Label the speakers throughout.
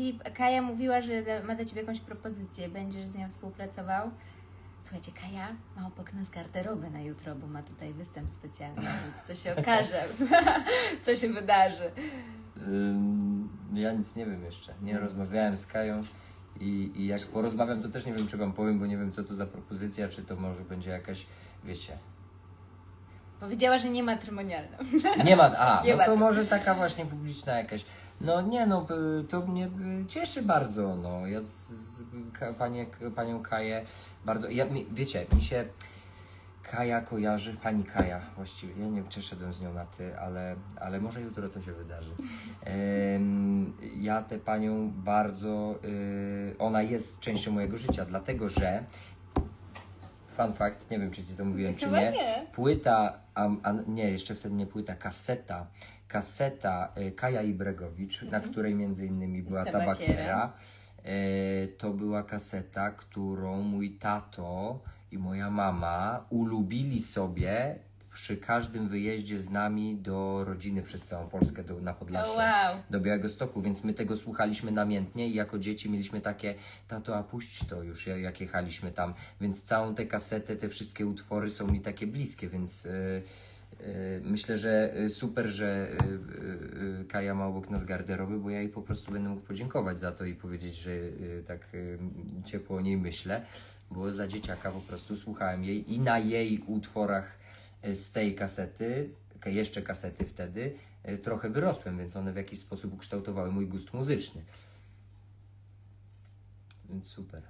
Speaker 1: Filip, Kaja mówiła, że da- ma dla Ciebie jakąś propozycję, będziesz z nią współpracował. Słuchajcie, Kaja ma obok nas garderobę na jutro, bo ma tutaj występ specjalny, więc to się okaże, co się wydarzy.
Speaker 2: Ym, ja nic nie wiem jeszcze. Nie rozmawiałem z Kają i, i jak porozmawiam, to też nie wiem, czy wam powiem, bo nie wiem, co to za propozycja, czy to może będzie jakaś, wiecie.
Speaker 1: Powiedziała, że nie matrymonialna.
Speaker 2: Nie ma, a,
Speaker 1: Nie
Speaker 2: no to może taka właśnie publiczna jakaś. No nie no, y, to mnie y, cieszy bardzo, no. Ja z, z ka, panie, panią Kaję bardzo, ja, mi, wiecie, mi się Kaja kojarzy, pani Kaja właściwie, ja nie przeszedłem z nią na ty, ale, ale może jutro to się wydarzy. Em, ja tę panią bardzo, y, ona jest częścią mojego życia, dlatego że fun fact, nie wiem czy ci to mówiłem czy
Speaker 1: Chyba
Speaker 2: nie,
Speaker 1: nie.
Speaker 2: płyta, a, a nie, jeszcze wtedy nie płyta, kaseta, kaseta y, Kaja Ibregowicz, na której między innymi była
Speaker 1: Mhm. tabakiera.
Speaker 2: tabakiera, y, to była kaseta, którą mój tato i moja mama ulubili sobie przy każdym wyjeździe z nami do rodziny przez całą Polskę, do, na Podlasie
Speaker 1: wow.
Speaker 2: do Białegostoku, więc my tego słuchaliśmy namiętnie i jako dzieci mieliśmy takie, tato, a puść to już, ja- jak jechaliśmy tam, więc całą tę kasetę, te wszystkie utwory są mi takie bliskie, więc y, y, myślę, że y, super, że y, Kaja ma obok nas garderoby, bo ja jej po prostu będę mógł podziękować za to i powiedzieć, że tak ciepło o niej myślę, bo za dzieciaka po prostu słuchałem jej i na jej utworach z tej kasety, ka- jeszcze kasety wtedy, y, trochę wyrosłem, więc one w jakiś sposób ukształtowały mój gust muzyczny. Więc super.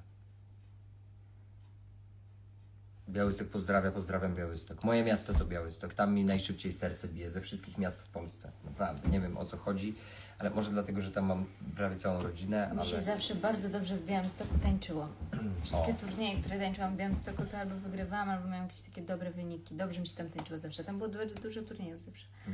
Speaker 2: Białystok pozdrawia, pozdrawiam Białystok. Moje miasto to Białystok. Tam mi najszybciej serce bije ze wszystkich miast w Polsce. Naprawdę. Nie wiem o co chodzi, ale może dlatego, że tam mam prawie całą rodzinę,
Speaker 1: Mi się
Speaker 2: ale...
Speaker 1: zawsze bardzo dobrze w Białymstoku tańczyło. Wszystkie
Speaker 2: O.
Speaker 1: turnieje, które tańczyłam w Białymstoku, to albo wygrywałam, albo miałam jakieś takie dobre wyniki. Dobrze mi się tam tańczyło zawsze. Tam było dużo, dużo turniejów zawsze.